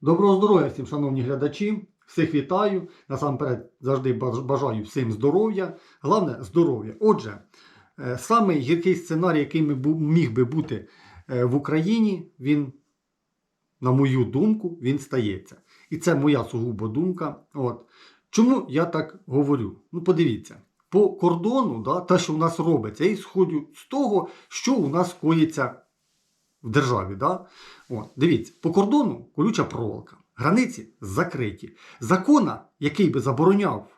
Доброго здоров'я всім, шановні глядачі. Всіх вітаю. Насамперед завжди бажаю всім здоров'я. Головне здоров'я. Отже, е, самий гіркий сценарій, який міг би бути е, в Україні, він, на мою думку, він стається. І це моя сугубо думка. От. Чому я так говорю? Ну, подивіться, по кордону, да, те, що в нас робиться, я ісходю з того, що у нас коїться в державі. Да? От, дивіться, по кордону колюча проволока, границі закриті. Закона, який би забороняв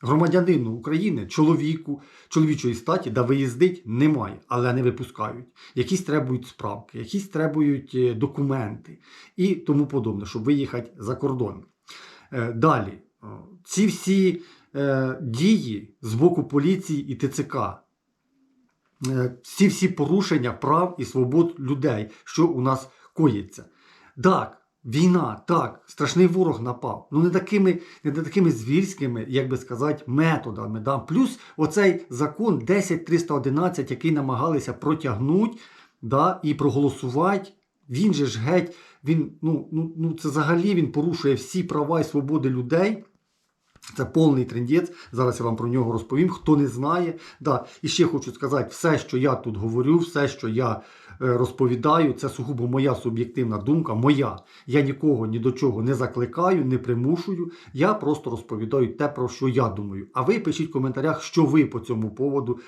громадянину України, чоловіку, чоловічої статі, да виїздить, немає, але не випускають. Якісь требують справки, якісь требують е, документи і тому подобне, щоб виїхати за кордон. Е, Далі, ці всі е, дії з боку поліції і ТЦК, е, ці всі порушення прав і свобод людей, що у нас коїться. Так, війна, так, страшний ворог напав. Ну не такими, не такими звірськими, як би сказати, методами. Да? Плюс оцей закон 10311, який намагалися протягнути да, і проголосувати. Він же ж геть, він, ну, ну, ну це взагалі він порушує всі права і свободи людей. Це повний трендець. Зараз я вам про нього розповім. Хто не знає. Да. І ще хочу сказати, все, що я тут говорю, все, що я е, розповідаю, це сугубо моя суб'єктивна думка. Моя. Я нікого ні до чого не закликаю, не примушую. Я просто розповідаю те, про що я думаю. А ви пишіть в коментарях, що ви по цьому поводу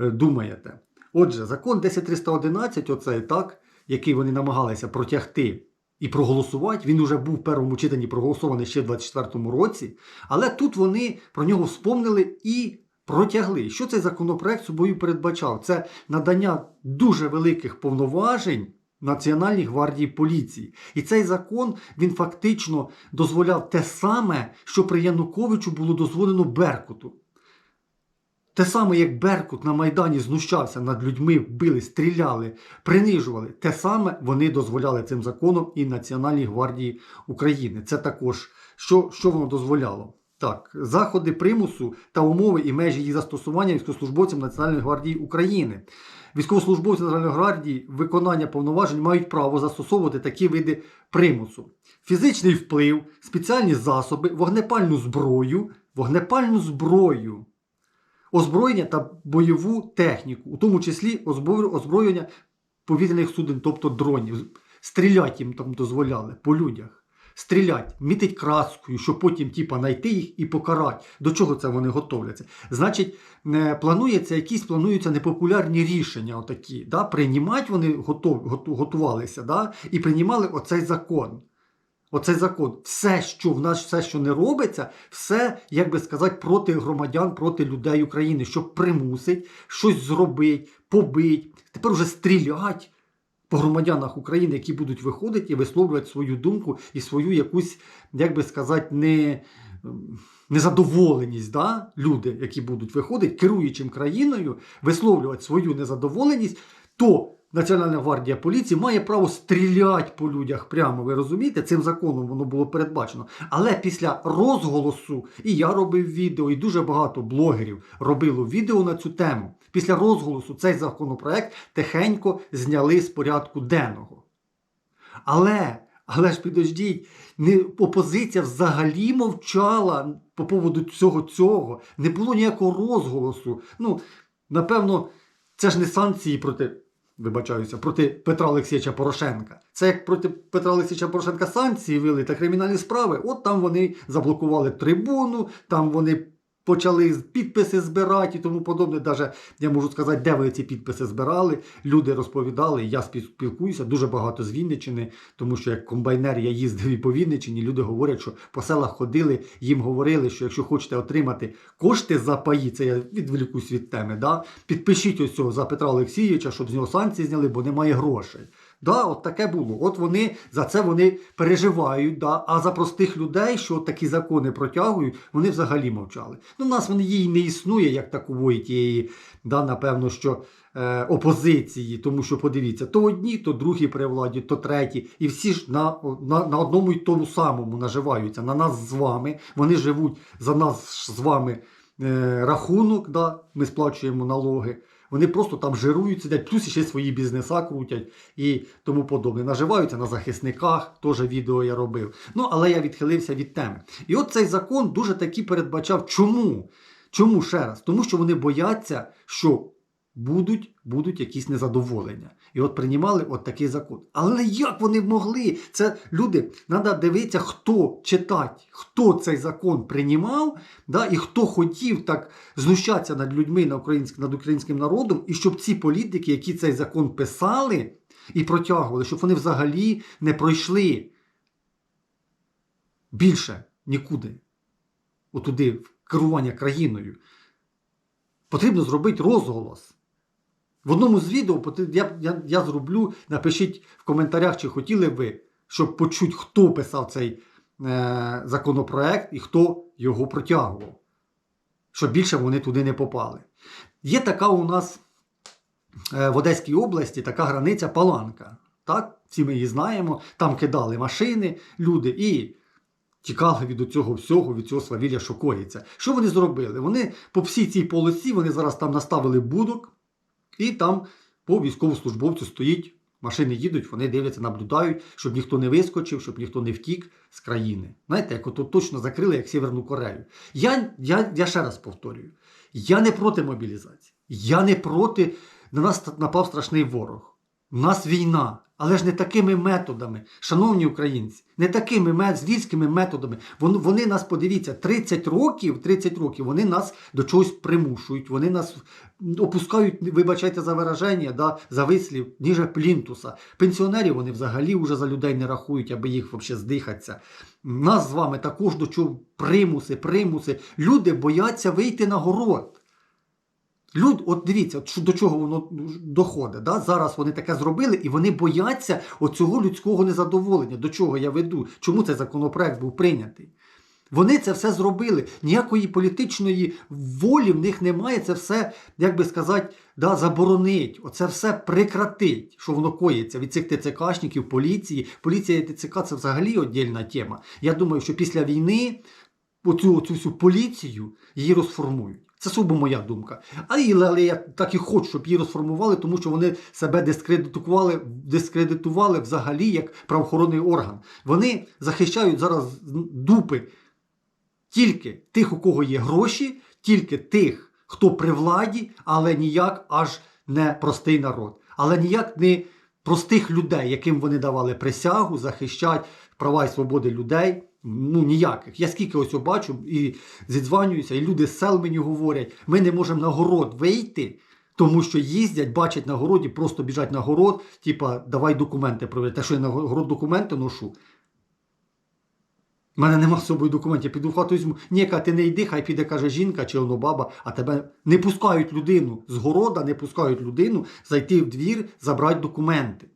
е, думаєте. Отже, закон 10311, оцей так, який вони намагалися протягти і проголосувати. Він вже був в першому читанні проголосований ще в 24-му році. Але тут вони про нього вспомнили і протягли. Що цей законопроект собою передбачав? Це надання дуже великих повноважень. Національній гвардії поліції. І цей закон він фактично дозволяв те саме, що при Януковичу було дозволено Беркуту. Те саме, як Беркут на Майдані знущався над людьми, били, стріляли, принижували. Те саме вони дозволяли цим законом і Національній гвардії України. Це також що, що воно дозволяло? Так, заходи примусу та умови і межі їх застосування військовослужбовцям Національної гвардії України. Військовослужбовці Національної гвардії виконання повноважень мають право застосовувати такі види примусу: фізичний вплив, спеціальні засоби, вогнепальну зброю, вогнепальну зброю озброєння та бойову техніку, у тому числі озброєння повітряних суден, тобто дронів. Стрілять їм там дозволяли по людях. Стрілять, мітить краскою, щоб потім типа, знайти їх і покарати. До чого це вони готовляться? Значить, планується якісь плануються непопулярні рішення. Отакі, да? Приймати вони готов, готувалися да? і приймали оцей закон. Оцей закон, все, що в нас, все, що не робиться, все, як би сказати, проти громадян, проти людей України, щоб примусить щось зробити, побить, тепер уже стрілять по громадянах України, які будуть виходити і висловлювати свою думку і свою якусь, як би сказати, не, ем, незадоволеність. Да? Люди, які будуть виходити, керуючим країною, висловлювати свою незадоволеність, то Національна гвардія поліції має право стріляти по людях прямо, ви розумієте? Цим законом воно було передбачено. Але після розголосу, і я робив відео, і дуже багато блогерів робило відео на цю тему. Після розголосу цей законопроект тихенько зняли з порядку денного. Але, але ж підождіть, не, опозиція взагалі мовчала по поводу цього цього. Не було ніякого розголосу. Ну, напевно, це ж не санкції проти. Вибачаюся, проти Петра Олексійовича Порошенка. Це як проти Петра Олексійовича Порошенка санкції вели та кримінальні справи. От там вони заблокували трибуну, там вони почали підписи збирати і тому подобне. Даже я можу сказати, де ви ці підписи збирали. Люди розповідали, я спіл- спілкуюся дуже багато з Вінниччини, тому що як комбайнер я їздив і по Вінниччині, люди говорять, що по селах ходили, їм говорили, що якщо хочете отримати кошти за паї, це я відволікусь від теми, да? підпишіть ось цього за Петра Олексійовича, щоб з нього санкції зняли, бо немає грошей. Да, от таке було. От вони за це вони переживають. Да? А за простих людей, що такі закони протягують, вони взагалі мовчали. Ну, в нас вони її не існує, як такової тієї, да, напевно, що е, опозиції, тому що подивіться, то одні, то другі при владі, то треті, і всі ж на, на, на одному й тому самому наживаються. На нас з вами. Вони живуть за нас з вами рахунок, да? ми сплачуємо налоги. Вони просто там жирують, сидять, плюс ще свої бізнеса крутять і тому подобне. Наживаються на захисниках, теж відео я робив. Ну, але я відхилився від теми. І от цей закон дуже таки передбачав. Чому? Чому ще раз? Тому що вони бояться, що будуть, будуть якісь незадоволення. І от приймали от такий закон. Але як вони могли? Це люди, треба дивитися, хто читати, хто цей закон приймав, да, і хто хотів так знущатися над людьми на українськ, над українським народом, і щоб ці політики, які цей закон писали і протягували, щоб вони взагалі не пройшли більше нікуди. Отуди, в керування країною. Потрібно зробити розголос. В одному з відео я, я, я зроблю, напишіть в коментарях, чи хотіли ви, щоб почути, хто писав цей е, законопроект і хто його протягував. Щоб більше вони туди не попали. Є така у нас е, в Одеській області така границя Паланка. Так? Всі ми її знаємо. Там кидали машини, люди і тікали від цього всього, від цього свавілля, що коїться. Що вони зробили? Вони по всій цій полосі вони зараз там наставили будок, і там по військовослужбовцю стоїть, машини їдуть, вони дивляться, наблюдають, щоб ніхто не вискочив, щоб ніхто не втік з країни. Знаєте, як ото точно закрили, як Сєвєрну Корею. Я, я, я ще раз повторюю: я не проти мобілізації. Я не проти. На нас напав страшний ворог. У нас війна, але ж не такими методами, шановні українці, не такими мет, звірськими методами. Вони, вони нас, подивіться, 30 років, 30 років вони нас до чогось примушують, вони нас опускають, вибачайте за вираження, да, за вислів, ніже плінтуса. Пенсіонерів вони взагалі вже за людей не рахують, аби їх взагалі здихатися. Нас з вами також до чого примуси, примуси. Люди бояться вийти на город. Люд, от дивіться, до чого воно доходить. Да? Зараз вони таке зробили і вони бояться оцього людського незадоволення. До чого я веду? Чому цей законопроект був прийнятий? Вони це все зробили. Ніякої політичної волі в них немає. Це все, як би сказати, да, заборонить. Оце все прекратить, що воно коїться від цих ТЦКшників, поліції. Поліція і ТЦК це взагалі віддільна тема. Я думаю, що після війни оцю, оцю всю поліцію її розформують. Це суто моя думка. Але, але я так і хочу, щоб її розформували, тому що вони себе дискредитували, дискредитували взагалі як правоохоронний орган. Вони захищають зараз дупи тільки тих, у кого є гроші, тільки тих, хто при владі, але ніяк аж не простий народ, але ніяк не простих людей, яким вони давали присягу, захищати права і свободи людей. Ну, ніяких. Я скільки ось бачу і зідзванююся, і люди з сел мені говорять, ми не можемо на город вийти, тому що їздять, бачать на городі, просто біжать на город, типа, давай документи проведи. Те, що я на город документи ношу. У мене нема з собою документів, піду в хату візьму. Ні, ка ти не йди, хай піде, каже жінка чи воно баба, а тебе не пускають людину з города, не пускають людину зайти в двір, забрати документи.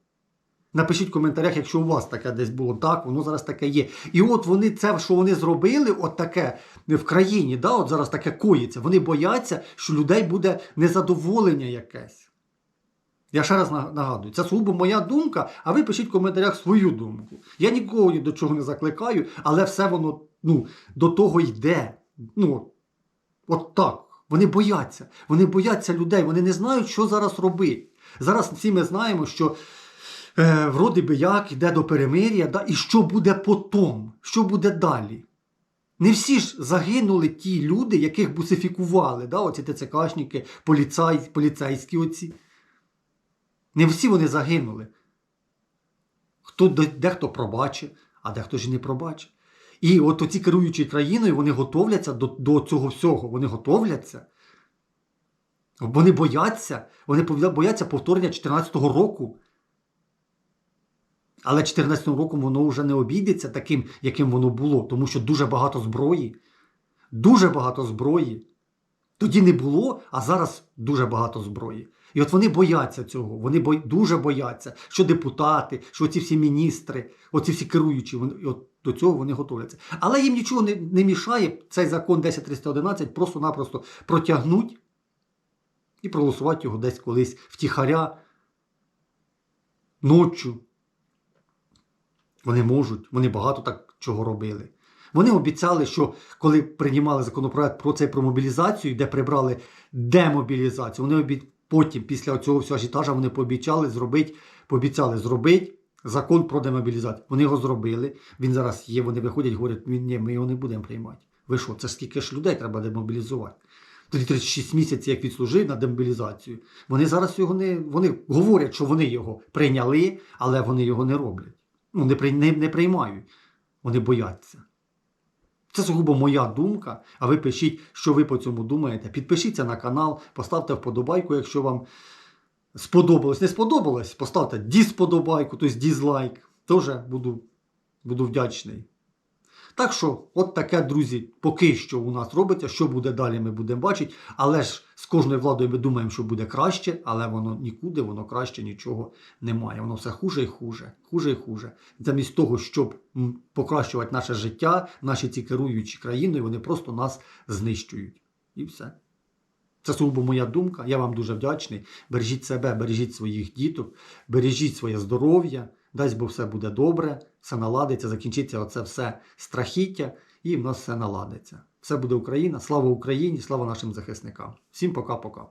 Напишіть в коментарях, якщо у вас таке десь було так, воно зараз таке є. І от вони це, що вони зробили, от таке в країні, да, от зараз таке коїться. Вони бояться, що людей буде незадоволення якесь. Я ще раз нагадую, це сугубо моя думка, а ви пишіть в коментарях свою думку. Я нікого ні до чого не закликаю, але все воно ну, до того йде. Ну, от так. Вони бояться. Вони бояться людей, вони не знають, що зараз робити. Зараз всі ми знаємо, що е, вроді би як йде до перемир'я, да, і що буде потом, що буде далі. Не всі ж загинули ті люди, яких бусифікували, да, оці ТЦКшники, поліцай, поліцейські оці. Не всі вони загинули. Хто, дехто пробачив, а дехто ж і не пробачив. І от оці керуючі країною, вони готовляться до, до цього всього. Вони готовляться. Вони бояться, вони бояться повторення 2014 року. Але 2014 року воно вже не обійдеться таким, яким воно було, тому що дуже багато зброї. Дуже багато зброї. Тоді не було, а зараз дуже багато зброї. І от вони бояться цього, вони бой, дуже бояться, що депутати, що ці всі міністри, оці всі керуючі, вони, от до цього вони готовляться. Але їм нічого не, не мішає цей закон 10311 просто-напросто протягнуть і проголосувати його десь колись втіхаря ночі. Вони можуть, вони багато так чого робили. Вони обіцяли, що коли приймали законопроект про це про мобілізацію, де прибрали демобілізацію, вони обі... Потім, після цього всього ажітажа, вони пообіцяли зробити, пообіцяли зробити закон про демобілізацію. Вони його зробили. Він зараз є, вони виходять, говорять, «Ні, ні, ми його не будемо приймати. Ви що, це ж скільки ж людей треба демобілізувати? Тоді 36 місяців, як відслужив на демобілізацію. Вони зараз його не. Вони говорять, що вони його прийняли, але вони його не роблять. Ну, не, не, не приймають. Вони бояться. Це сугубо моя думка. А ви пишіть, що ви по цьому думаєте. Підпишіться на канал, поставте вподобайку, якщо вам сподобалось. Не сподобалось, поставте дісподобайку, тобто дізлайк. Теж буду, буду вдячний. Так що, от таке, друзі, поки що у нас робиться. Що буде далі, ми будемо бачити. Але ж з кожною владою ми думаємо, що буде краще, але воно нікуди, воно краще нічого немає. Воно все хуже і хуже, хуже і хуже. Замість того, щоб покращувати наше життя, наші ці керуючі країною, вони просто нас знищують. І все. Це сугубо моя думка. Я вам дуже вдячний. Бережіть себе, бережіть своїх діток, бережіть своє здоров'я. Дасть Бог все буде добре, все наладиться, закінчиться оце все страхіття, і в нас все наладиться. Все буде Україна. Слава Україні, слава нашим захисникам. Всім пока-пока.